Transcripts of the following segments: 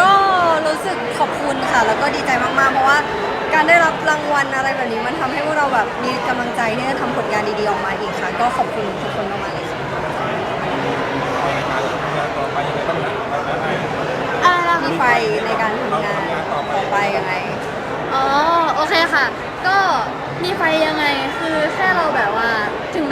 ก็รู้สึกขอบคุณค่ะ แล้วก็ดีใจมากๆ เพราะว่าการได้รับรางวัลอะไรแบบนี้มันทำให้พวกเราแบบมีกำลังใจที่จะทำผลงานดีๆออกมาอีกค่ะ ก็ขอบคุณทุกคนมากๆเลยค่ะต่อไปยังไงบ้างนะอะไรนะมีไฟในการทำงานต่อไปยังไง อ๋อ โอเคค่ะ ก็มีไฟยังไง คือแค่เราแบบ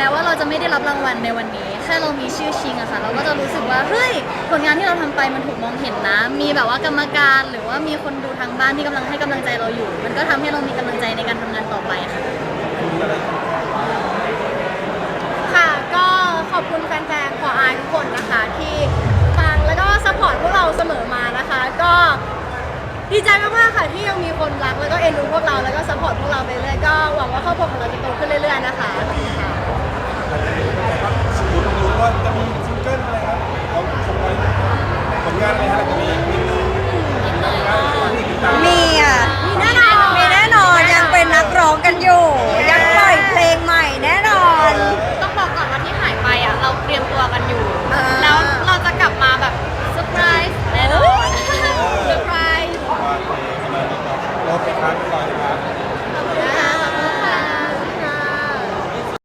ม้ว่าเราจะไม่ได้รับรางวัลในวันนี้ แค่เรามีชื่อชิงอะค่ะ เราก็จะรู้สึกว่า เฮ้ย ผลงานที่เราทำไปมันถูกมองเห็นนะ มีแบบว่ากรรมการหรือว่ามีคนดูทางบ้านที่กำลังให้กำลังใจเราอยู่ มันก็ทำให้เรามีกำลังใจในการทำงานต่อไปค่ะ ค่ะ ก็ขอบคุณแฟนๆ ขออายทุกคนนะคะ ที่ฟังแล้วก็สปอร์ตพวกเราเสมอมานะคะ ก็ดีใจมากๆค่ะที่ยังมีคนรักแล้วก็เอ็นดูพวกเราแล้วก็สปอร์ตพวกเราไปเรื่อยก็หวังว่าครอบครัวของเราจะ